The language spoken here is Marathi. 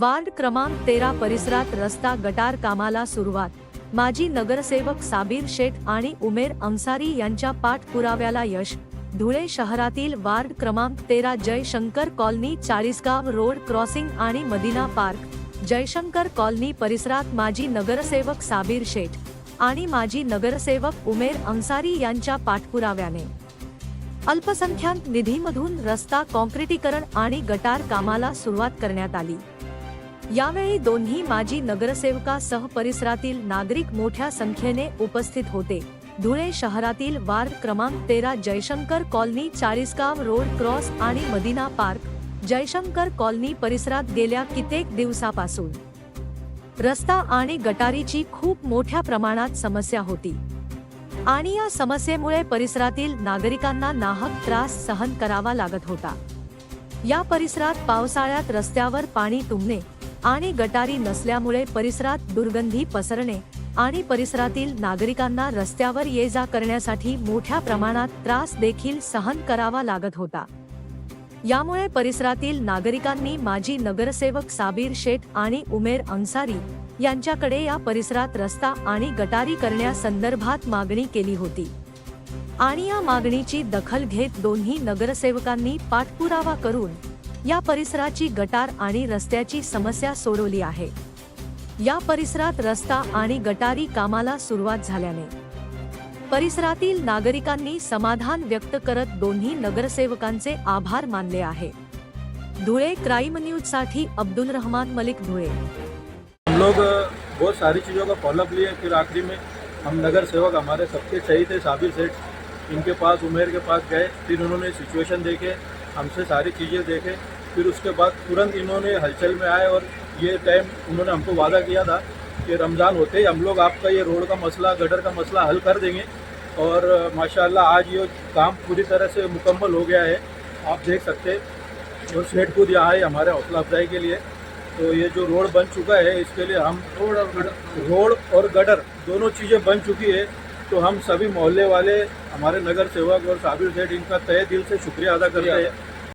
वार्ड क्रमांक तेरा परिसरात रस्ता गटार कामाला सुरुवात. माजी नगरसेवक साबीर शेख आणि उमेर अंसारी यांच्या पाठपुराव्याला यश. धुळे शहरातील वार्ड क्रमांक तेरा Jaishankar colony Chalisgaon road crossing आणि मदिना पार्क. जयशंकर कॉलनी परिसरात माजी नगरसेवक साबीर शेठ आणि माजी नगरसेवक उमेर अंसारी यांच्या पाठपुराव्याने. अल्पसंख्याक निधीमधून रस्ता कॉन्क्रिटीकरण आणि गटार कामाला सुरुवात करण्यात आली. यावेळी दोन्ही माजी नगरसेवकासह परिसरातील नागरिक मोठ्या संख्येने उपस्थित होते. धुळे शहरातील वार्ड क्रमांक तेरा Jaishankar colony Chalisgaon road cross आणि मदिना पार्क. जयशंकर कॉलनी परिसरात गेल्या कित्येक दिवसापासून. रस्ता आणि गटारीची खूप मोठ्या प्रमाणात समस्या होती. आणि या समस्येमुळे परिसरातील नागरिकांना नाहक त्रास सहन करावा लागत होता. या परिसरात पावसाळ्यात रस्त्यावर पाणी तुंबणे आणि गटारी नसल्यामुळे परिसरात दुर्गंधी पसरणे आणि परिसरातील नागरिकांना रस्त्यावर ये जा करण्यासाठी मोठ्या प्रमाणात त्रास देखील सहन करावा लागत होता. यामुळे परिसरातील नागरिकांनी माजी नगरसेवक साबीर शेठ आणि उमेर अन्सारी यांच्याकडे या परिसरात रस्ता आणि गटारी करण्यासंदर्भात मागणी केली होती. आणि या मागणीची दखल घेत दोन्ही नगरसेवकांनी पाठपुरावा करून या परिसराची गटार आणि रस्त्याची समस्या सोडवली आहे. या परिसरात रस्ता आणि गटारी कामाला सुरुवात झाल्याने. परिसरातील नागरिकांनी समाधान व्यक्त करत दोन्ही नगरसेवकांचे आभार मानले आहे. धुळे क्राईम न्यूजसाठी अब्दुल रहमान मलिक धुळे. हम लोग बहुत सारी चीज़ों का फॉलोअप लिए फिर आखिरी में हम नगर सेवक हमारे सबके सही थे साबिर सेठ इनके पास उमेर के पास गए फिर उन्होंने सिचुएशन देखे। हमसे सारी चीज़ें देखे फिर उसके बाद तुरंत इन्होंने हलचल में आए और ये टाइम उन्होंने हमको वादा किया था कि रमज़ान होते ही हम लोग आपका ये रोड का मसला गटर का मसला हल कर देंगे। और माशाल्लाह आज ये काम पूरी तरह से मुकम्मल हो गया है। आप देख सकते हैं और सेठ खुद यहाँ है हमारे हौसला अफजाई के लिए। तो ये जो रोड बन चुका है इसके लिए हम रोड और गटर। रोड और गटर दोनों चीज़ें बन चुकी है। तो हम सभी मोहल्ले वाले हमारे नगर सेवक और साबिर सेठ इनका तय दिल से शुक्रिया अदा करते हैं।